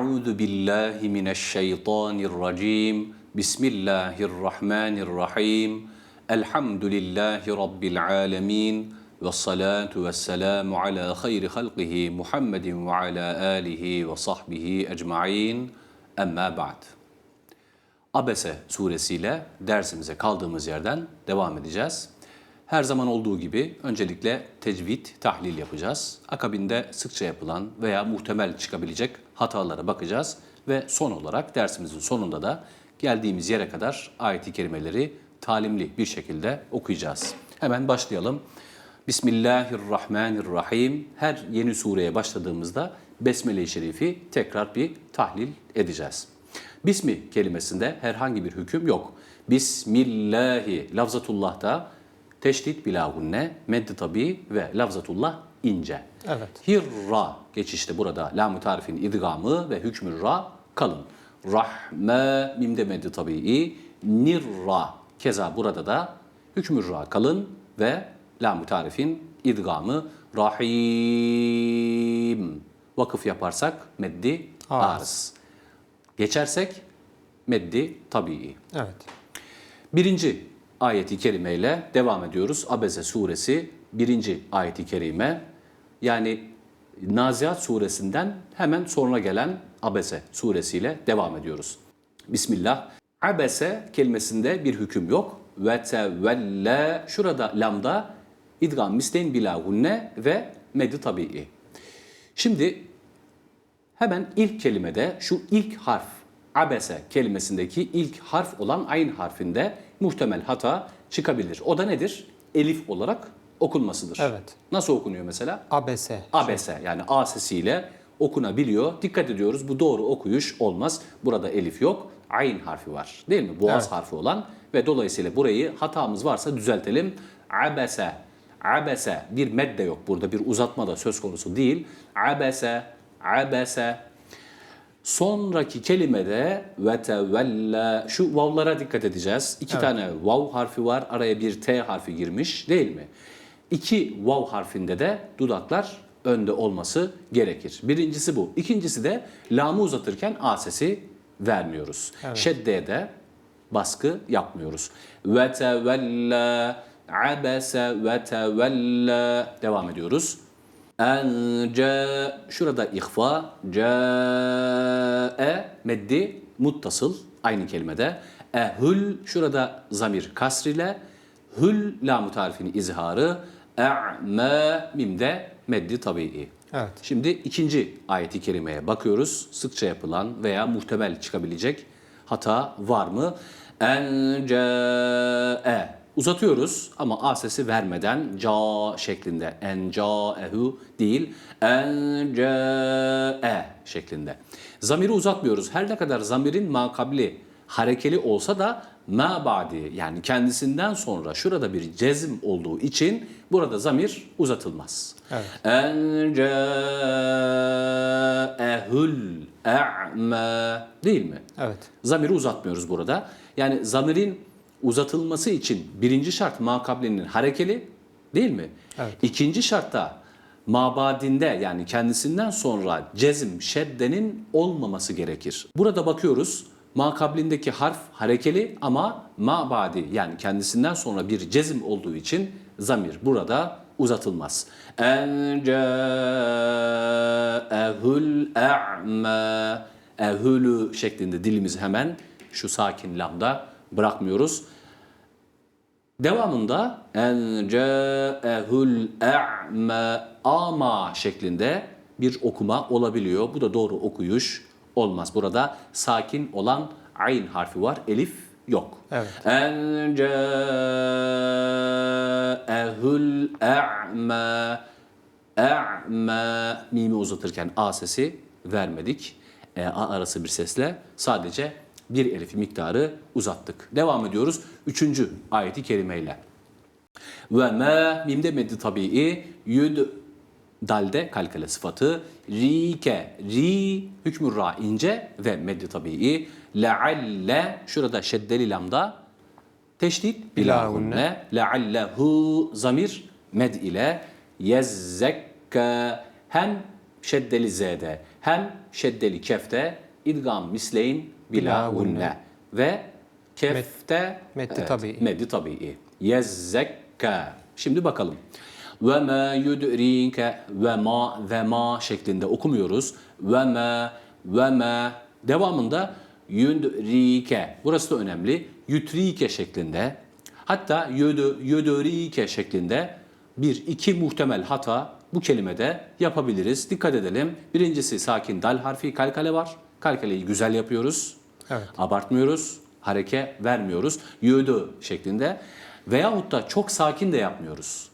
Euzu billahi mineşşeytanirracim. Bismillahirrahmanirrahim. Elhamdülillahi rabbil alamin ve salatu ve selamu ala hayri halqihi Muhammedin ve ala alihi ve sahbihi ecmaîn. Emma ba'd. Abese suresiyle dersimize kaldığımız yerden devam edeceğiz. Her zaman olduğu gibi öncelikle tecvid, tahlil yapacağız. Akabinde sıkça yapılan veya muhtemel çıkabilecek hatalara bakacağız. Ve son olarak dersimizin sonunda da geldiğimiz yere kadar ayet-i kerimeleri talimli bir şekilde okuyacağız. Hemen başlayalım. Bismillahirrahmanirrahim. Her yeni sureye başladığımızda Besmele-i Şerif'i tekrar bir tahlil edeceğiz. Bismi kelimesinde herhangi bir hüküm yok. Bismillahi lafzatullah'ta teşdit bilahunne, meddi tabi ve lafzatullah ince. Evet. Hirra geçişte burada lam-ı tarifin idgamı ve hükmü ra kalın. Rahme mimde meddi tabii. Nirra keza burada da hükmü ra kalın ve lam-ı tarifin idgamı rahim. Vakıf yaparsak meddi Arz. arz. Geçersek meddi tabii. Evet. Birinci ayeti kerimeyle devam ediyoruz. Abese suresi birinci ayeti kerime. Yani Nazihat suresinden hemen sonra gelen Abese suresiyle devam ediyoruz. Bismillah. Abese kelimesinde bir hüküm yok. Ve tevelle şurada lamda idgam misleyn bilahunne ve meddi tabii. Şimdi Hemen ilk kelimede şu ilk harf abese kelimesindeki ilk harf olan ayn harfinde muhtemel hata çıkabilir. O da nedir? Elif olarak okunmasıdır. Evet. Nasıl okunuyor mesela? Abese. Abese yani A sesiyle okunabiliyor. Dikkat ediyoruz bu doğru okuyuş olmaz. Burada elif yok. Ayn harfi var değil mi? Boğaz Evet. harfi olan ve dolayısıyla burayı hatamız varsa düzeltelim. Abese, abese bir medde yok burada bir uzatma da söz konusu değil. Abese, abese. Sonraki kelimede ve tevella şu vavlara dikkat edeceğiz. İki tane vav harfi var. Araya bir t harfi girmiş değil mi? İki vav harfinde de dudaklar önde olması gerekir. Birincisi bu. İkincisi de lamı uzatırken a sesi vermiyoruz. Şeddeye de baskı yapmıyoruz. Ve tevella abese ve tevella devam ediyoruz. En ca şurada ihfa cae meddi muttasıl aynı kelimede. Ehül şurada zamir kasrile hül lam tarifini izharı e'me mimde meddi tabii. Evet. Şimdi ikinci ayeti kerimeye bakıyoruz. Sıkça yapılan veya muhtemel çıkabilecek hata var mı? En cae uzatıyoruz ama a sesi vermeden ca şeklinde. En caehu değil. En cae şeklinde. Zamiri uzatmıyoruz. Her ne kadar zamirin makabli harekeli olsa da ma ba'di yani kendisinden sonra şurada bir cezm olduğu için burada zamir uzatılmaz. Evet. En caehul a'ma değil mi? Evet. Zamiri uzatmıyoruz burada. Yani zamirin uzatılması için birinci şart makablenin harekeli değil mi? Evet. İkinci şartta mabadinde yani kendisinden sonra cezm, şeddenin olmaması gerekir. Burada bakıyoruz makablindeki harf harekeli ama mabadi yani kendisinden sonra bir cezm olduğu için zamir burada uzatılmaz. En caehul a'ma ehülü şeklinde dilimizi hemen şu sakin lamda bırakmıyoruz. Devamında en caehul a'ma ama şeklinde bir okuma olabiliyor. Bu da doğru okuyuş olmaz. Burada sakin olan ayn harfi var. Elif yok. Evet. En ca'ehul a'ma a'ma mimi uzatırken a sesi vermedik. E, a arası bir sesle sadece bir elif miktarı uzattık. Devam ediyoruz. Üçüncü ayeti kerimeyle. Ve ma mimde meddi tabii yud dalde kalkale sıfatı rike ri hükmü ra ince ve meddi tabii lealle şurada şeddeli lamda teşdit bilahunne leallehu zamir med ile yezzekka hem şeddeli z'de hem şeddeli kefte idgam misleyn bilahunne ve kefte Meddi tabii. Meddi tabii. Yezzekka. Şimdi bakalım. Ve ma yudrike ve ma ve ma şeklinde okumuyoruz. Ve ma ve ma devamında yudrike. Burası da önemli. Yutrike şeklinde. Hatta yudu, yudrike şeklinde bir iki muhtemel hata bu kelimede yapabiliriz. Dikkat edelim. Birincisi sakin dal harfi kalkale var. Kalkaleyi güzel yapıyoruz. Evet. Abartmıyoruz, hareke vermiyoruz. Yüdü şeklinde veyahut da çok sakin de yapmıyoruz.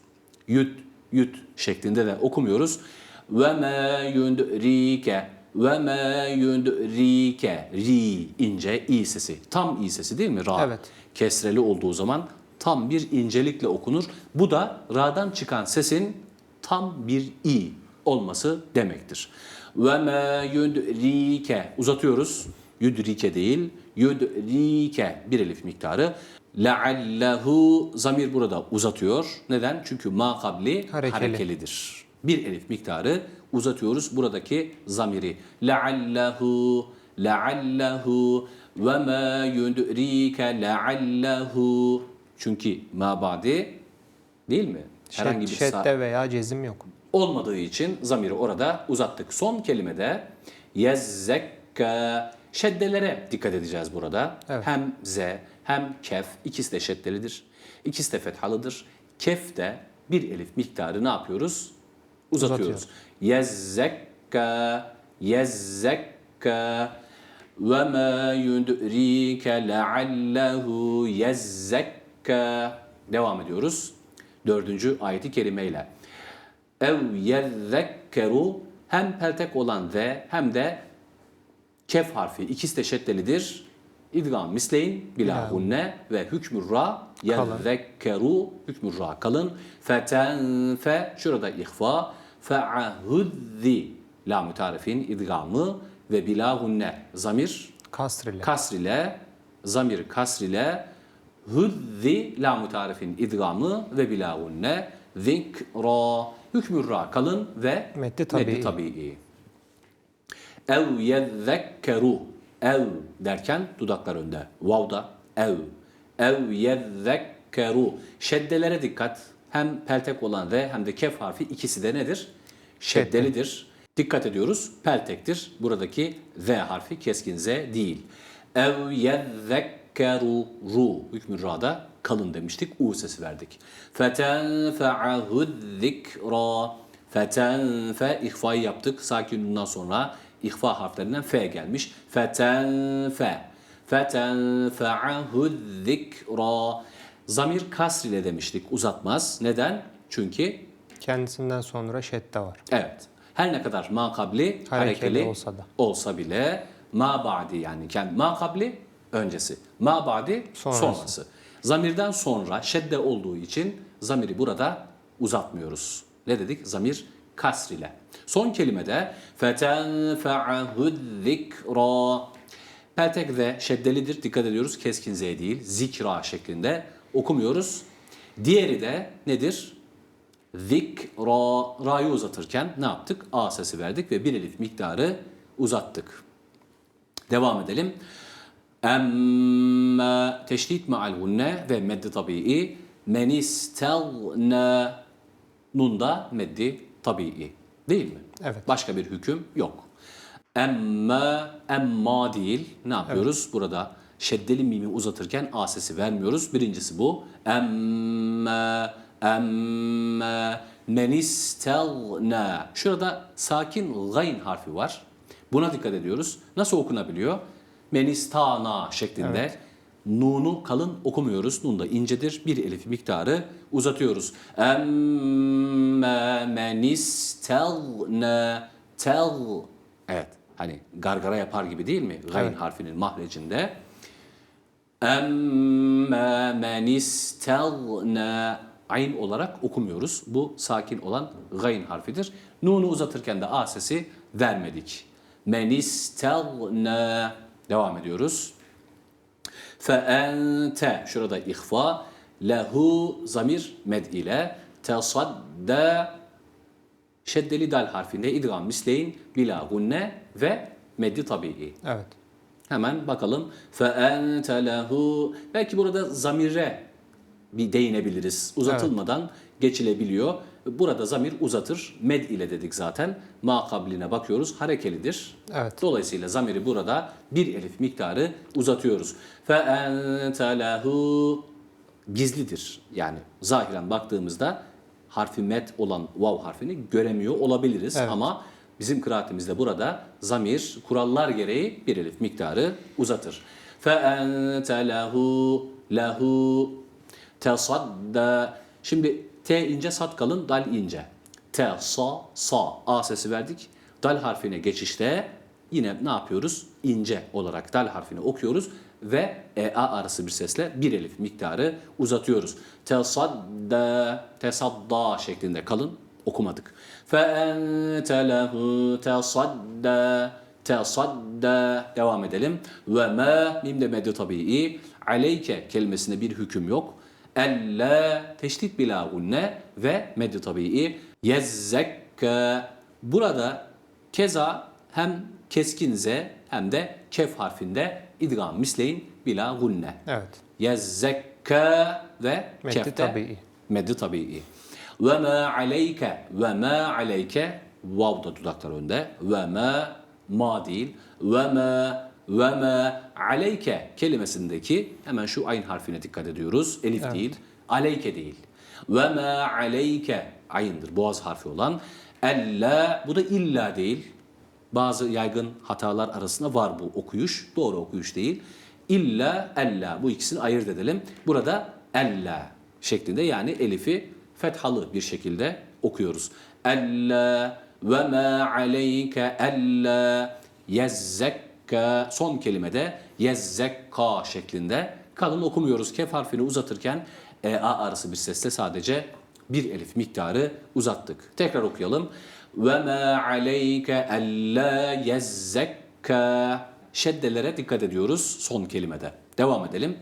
Yüt, yüt şeklinde de okumuyoruz. Ve me yundrike ve me yundrike ri ince i sesi. Tam i sesi değil mi? Ra. Evet. Kesreli olduğu zaman tam bir incelikle okunur. Bu da ra'dan çıkan sesin tam bir i olması demektir. Ve me yudrike uzatıyoruz. Yudrike değil, yudrike bir elif miktarı. Leallehu zamir burada uzatıyor. Neden? Çünkü ma kabli Harekeli. harekelidir. Bir elif miktarı uzatıyoruz buradaki zamiri. Leallehu, leallehu ve ma yudrike leallehu. Çünkü ma badi değil mi? Herhangi bir Şedde veya cezim yok. olmadığı için zamiri orada uzattık. Son kelimede yezzekka şeddelere dikkat edeceğiz burada. Evet. Hem z hem kef ikisi de şeddelidir. İkisi de fethalıdır. Kef de bir elif miktarı ne yapıyoruz? Uzatıyoruz. Yezzekka yezzekka ve ma yudrike leallehu yezzekka devam ediyoruz. Dördüncü ayeti kerimeyle ev yezzekkeru hem peltek olan ve hem de kef harfi ikisi de şeddelidir. İdgam misleyin bilahunne ve hükmü ra yezzekkeru hükmü ra kalın. Fetenfe şurada ihfa fe'ahudzi la mütarifin idgamı ve bilahunne zamir Kasr ile. kasr ile zamir kasr ile hudzi la mutarifin idgamı ve bilahunne zikra hükmü ra kalın ve Meddi tabii. tabii. Ev yezzekkeru ev derken dudaklar önde. Vav'da ev. Ev yezzekkeru. Şeddelere dikkat. Hem peltek olan ve hem de kef harfi ikisi de nedir? Şeddelidir. Dikkat ediyoruz. Peltektir. Buradaki Z harfi keskin Z değil. Ev yezzekkeru ru. Hükmü ra'da kalın demiştik. U sesi verdik. Fetenfe'ahu zikra. Fetenfe ihfayı yaptık. Sakinundan sonra ihfa harflerinden F gelmiş. Fetenfe. Fetenfe'ahu zikra. Zamir kasr ile demiştik. Uzatmaz. Neden? Çünkü Kendisinden sonra şedde var. Evet. Her ne kadar ma kabli harekeli, olsa da. olsa bile ma ba'di yani kendi ma kabli öncesi. Ma ba'di Sonrası. sonrası. Zamirden sonra şedde olduğu için zamiri burada uzatmıyoruz. Ne dedik? Zamir kasr ile. Son kelimede fetenfe'ahu zikra. Peltek ve şeddelidir. Dikkat ediyoruz. Keskin z değil. Zikra şeklinde okumuyoruz. Diğeri de nedir? Zikra. Ra'yı uzatırken ne yaptık? A sesi verdik ve bir elif miktarı uzattık. Devam edelim. Emme teşdit ma'al gunne ve meddi tabii. Men istelne nunda meddi tabii. Değil mi? Evet. Başka bir hüküm yok. Emme, emma değil. Ne yapıyoruz? Burada şeddeli mimi uzatırken a sesi vermiyoruz. Birincisi bu. Emme, emme, men istelne. Şurada sakin gayn harfi var. Buna dikkat ediyoruz. Nasıl okunabiliyor? Menistana şeklinde Nun'u kalın okumuyoruz. Nun da incedir. Bir elif miktarı uzatıyoruz. Emme menistelne tel. Evet hani gargara yapar gibi değil mi? Gayn evet. harfinin mahrecinde. Emme menistelne ayn olarak okumuyoruz. Bu sakin olan gayn harfidir. Nunu uzatırken de a sesi vermedik. Menistelne devam ediyoruz. Fe ente şurada ihfa lehu zamir med ile tesadda şeddeli dal harfinde idgam misleyin bila gunne ve meddi tabii. Evet. Hemen bakalım. Fe ente lehu. Belki burada zamire bir değinebiliriz. Uzatılmadan evet. geçilebiliyor. Burada zamir uzatır. Med ile dedik zaten. Ma kabline bakıyoruz. Harekelidir. Evet. Dolayısıyla zamiri burada bir elif miktarı uzatıyoruz. Fe ente lehu Gizlidir. Yani zahiren baktığımızda harfi met olan vav harfini göremiyor olabiliriz. Evet. Ama bizim kıraatimizde burada zamir kurallar gereği bir elif miktarı uzatır. فَاَنْتَ lehu lehu tesadda Şimdi T ince sat kalın dal ince. T sa sa A sesi verdik. Dal harfine geçişte yine ne yapıyoruz? İnce olarak dal harfini okuyoruz ve e, a arası bir sesle bir elif miktarı uzatıyoruz. Tesadda tesadda şeklinde kalın okumadık. فَاَنْتَ لَهُ تَصَدَّى tesadda devam edelim. Ve ma mim de meddi tabii. Aleyke kelimesinde bir hüküm yok. Elle teşdit bila gunne ve meddi tabii. Yezzekke burada keza hem keskin z hem de kef harfinde idgam misleyin bila gunne. Evet. Yezzekke ve Meddi kefte tabii. meddi tabii. Ve ma aleyke ve ma aleyke vav da dudaklar önde. Ve ma ma değil. Ve ma ve ma aleyke kelimesindeki hemen şu ayn harfine dikkat ediyoruz. Elif değil. Aleyke değil. Ve ma aleyke ayındır. Boğaz harfi olan. Ella bu da illa değil. Bazı yaygın hatalar arasında var bu okuyuş. Doğru okuyuş değil. İlla, ella bu ikisini ayırt edelim. Burada ella şeklinde yani elifi fethalı bir şekilde okuyoruz. Ella ve ma aleyke ella yezzekka son kelimede yezzekka şeklinde kalın okumuyoruz. Kef harfini uzatırken e, a arası bir sesle sadece bir elif miktarı uzattık. Tekrar okuyalım. Ma aleyke alla yezzekka şeddelere dikkat ediyoruz son kelimede. Devam edelim.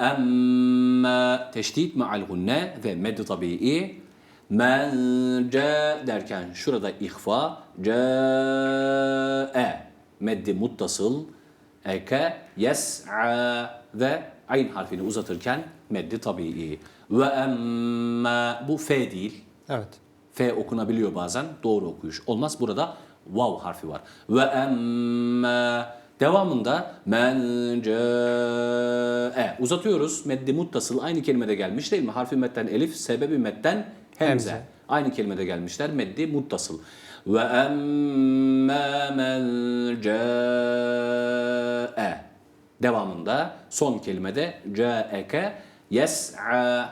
Emme teşdid ma'al gunne ve med tabii men derken şurada ihfa ca'e meddi muttasıl eke yes'a ve ayn harfini uzatırken meddi tabii. Ve emme bu fe değil. Evet. F okunabiliyor bazen. Doğru okuyuş olmaz. Burada vav harfi var. Ve emme devamında men e uzatıyoruz. Meddi muttasıl aynı kelimede gelmiş değil mi? Harfi metten elif, sebebi metten hemze. Hemze. Aynı kelimede gelmişler. Meddi muttasıl. Ve emme men e devamında son kelimede ca'eke yes'a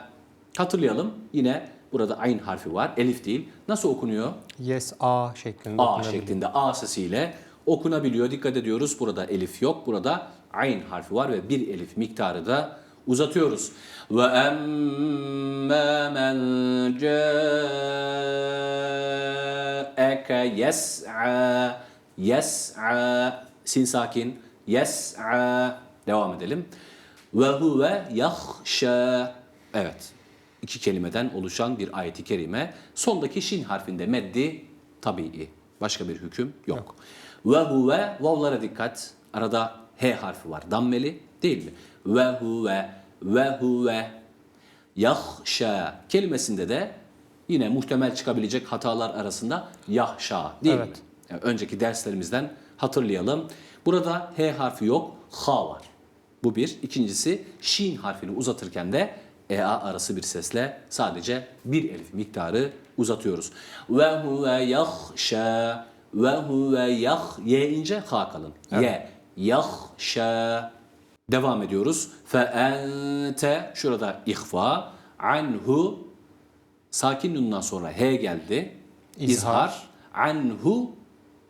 hatırlayalım yine burada ayn harfi var. Elif değil nasıl okunuyor? Yes A şeklinde a şeklinde. A sesiyle okunabiliyor. Dikkat ediyoruz. Burada elif yok. Burada ayn harfi var ve bir elif miktarı da uzatıyoruz. Ve emme men ca'eke yes'a. Yes'a. Sin sakin. Yes'a. Devam edelim. Ve huve yahşa evet iki kelimeden oluşan bir ayeti kerime sondaki şin harfinde meddi tabii başka bir hüküm yok. Ve huve vavlara dikkat arada h harfi var dammeli değil mi? Ve huve ve huve yahşa kelimesinde de yine muhtemel çıkabilecek hatalar arasında yahşa değil mi? Evet. Yani önceki derslerimizden hatırlayalım. Burada H harfi yok, H var. Bu bir. İkincisi Şin harfini uzatırken de EA arası bir sesle sadece bir elif miktarı uzatıyoruz. Ve huve yahşa ve huve yah ye ince ha kalın. Ye yahşa Devam ediyoruz. Fe ente şurada ihfa anhu sakin nundan sonra he geldi. İzhar. Anhu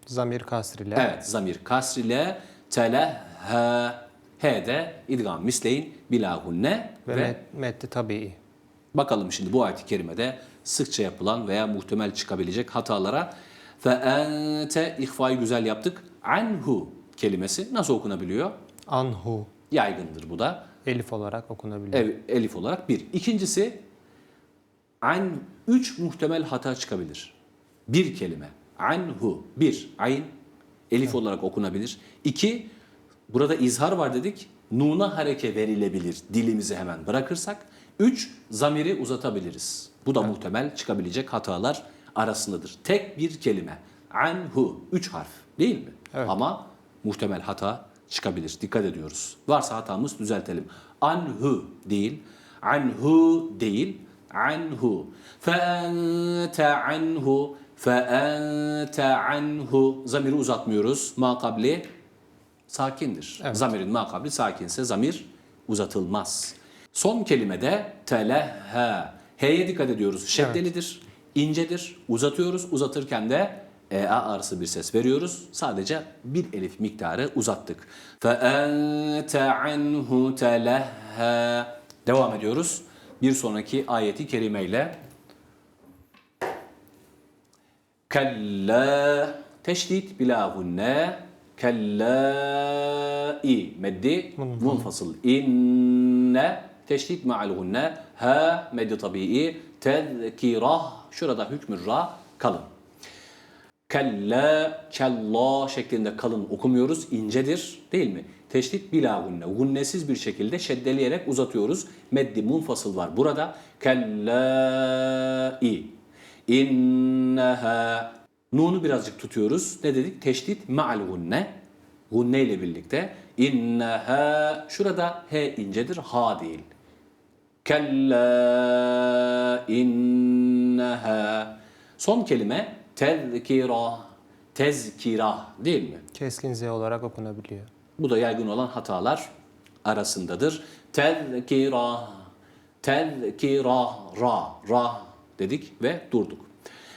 Zamir kasriyle. evet zamir kasrile telehha he de idgam misleyin bilahunne Ve, ve met, metni tabii. Bakalım şimdi bu ayet-i kerimede sıkça yapılan veya muhtemel çıkabilecek hatalara. Fe ente ihfayı güzel yaptık. Anhu kelimesi nasıl okunabiliyor? Anhu. Yaygındır bu da. Elif olarak okunabiliyor. Ev, elif olarak bir. İkincisi an üç muhtemel hata çıkabilir. Bir kelime. Anhu. Bir. Ayn. Elif olarak okunabilir. İki. Burada izhar var dedik. Nuna hareke verilebilir dilimizi hemen bırakırsak. Üç. Zamiri uzatabiliriz. Bu da muhtemel çıkabilecek hatalar arasındadır. Tek bir kelime. Anhu. Üç harf. Değil mi? Evet. Ama muhtemel hata çıkabilir. Dikkat ediyoruz. Varsa hatamız düzeltelim. Anhu değil, anhu değil, anhu. Fe anhu, fe anhu. Zamiri uzatmıyoruz. Ma kabli sakindir. Evet. Zamirin makabli sakinse zamir uzatılmaz. Son kelimede telehhe. H'ye dikkat ediyoruz. Şeddelidir, evet. incedir. Uzatıyoruz. Uzatırken de e a arası bir ses veriyoruz. Sadece bir elif miktarı uzattık. Fe ente anhu telehhe. Devam ediyoruz. Bir sonraki ayeti kerimeyle. Kella teşdid bilahunne kellai meddi munfasıl inne teşdit ma'al gunne ha meddi tabii tezkirah şurada hükmü ra kalın. Kella, kella şeklinde kalın okumuyoruz. incedir değil mi? Teşdit bila gunne. Gunnesiz bir şekilde şeddeleyerek uzatıyoruz. Meddi munfasıl var burada. Kellai. İnneha. Nunu birazcık tutuyoruz. Ne dedik? Teşdit ma'al gunne. Gunne ile birlikte. İnneha. Şurada he incedir. Ha değil. Kella inneha. Son kelime tezkira. Tezkira değil mi? Keskin Z olarak okunabiliyor. Bu da yaygın olan hatalar arasındadır. Tezkira. Tezkira. Ra. Ra dedik ve durduk.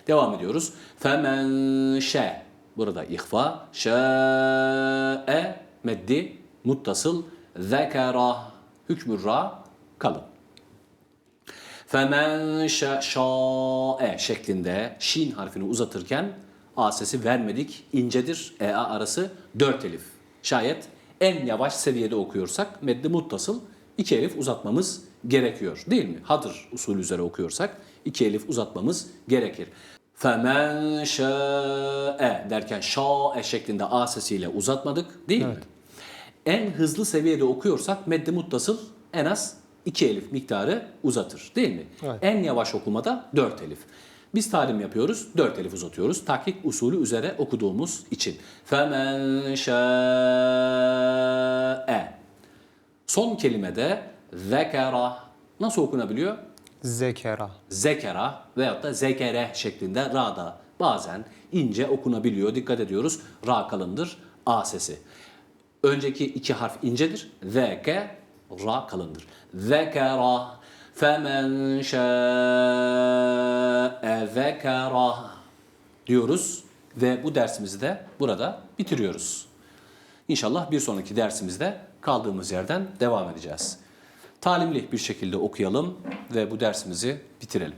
Devam ediyoruz. Femen şe. Burada ihfa. Şa'e meddi muttasıl. Zekera. Hükmü ra kalın. Femen şa- şa'e şeklinde şin harfini uzatırken a sesi vermedik. incedir. E a arası 4 elif. Şayet en yavaş seviyede okuyorsak meddi muttasıl iki elif uzatmamız gerekiyor. Değil mi? Hadır usulü üzere okuyorsak iki elif uzatmamız gerekir. Femen şa'e derken şa'e şeklinde a sesiyle uzatmadık değil mi? En hızlı seviyede okuyorsak meddi muttasıl en az 2 elif miktarı uzatır değil mi? Evet. En yavaş okumada 4 elif. Biz talim yapıyoruz, 4 elif uzatıyoruz. Tahkik usulü üzere okuduğumuz için. Femen şa'e. Son kelimede zekera nasıl okunabiliyor? Zekera. zekera veyahut da zekere şeklinde ra'da bazen ince okunabiliyor. Dikkat ediyoruz. Ra kalındır. A sesi. Önceki iki harf incedir. Zeke ra kalındır. Zekera femen şa'e zekera diyoruz ve bu dersimizi de burada bitiriyoruz. İnşallah bir sonraki dersimizde kaldığımız yerden devam edeceğiz Talimli bir şekilde okuyalım ve bu dersimizi bitirelim.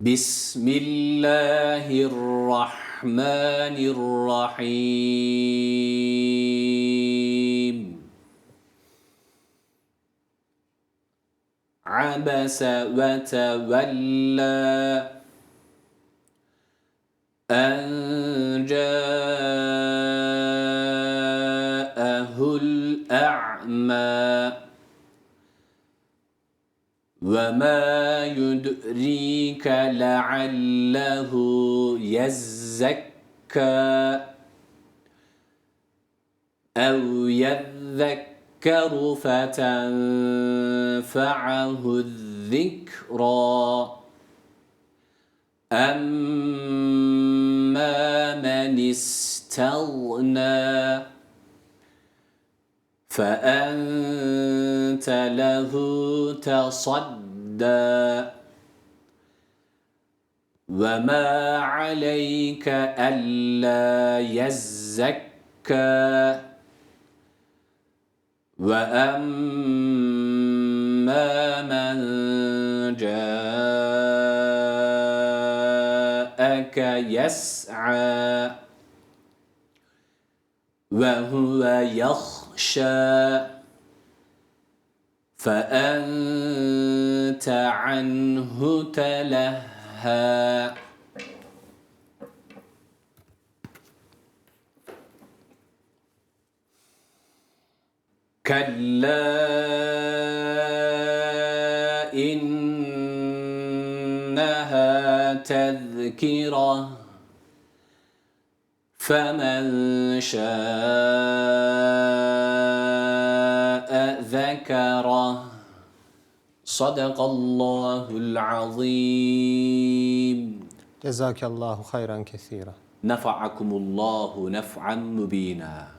Bismillahirrahmanirrahim. Abese ve tevella أن جاءه لعله يزكى أو يذكر فتنفعه الذكرى أما من استغنى فأنت له تصدى وما عليك ألا يزكى وأما من جاءك يسعى وهو يخشى فأنت عنه تلهى كلا إنها تذكرة فمن شاء ذكره. Sadakallahul azim. Cezakallahu hayran kesira. Nefa'akumullahu nef'an mubina.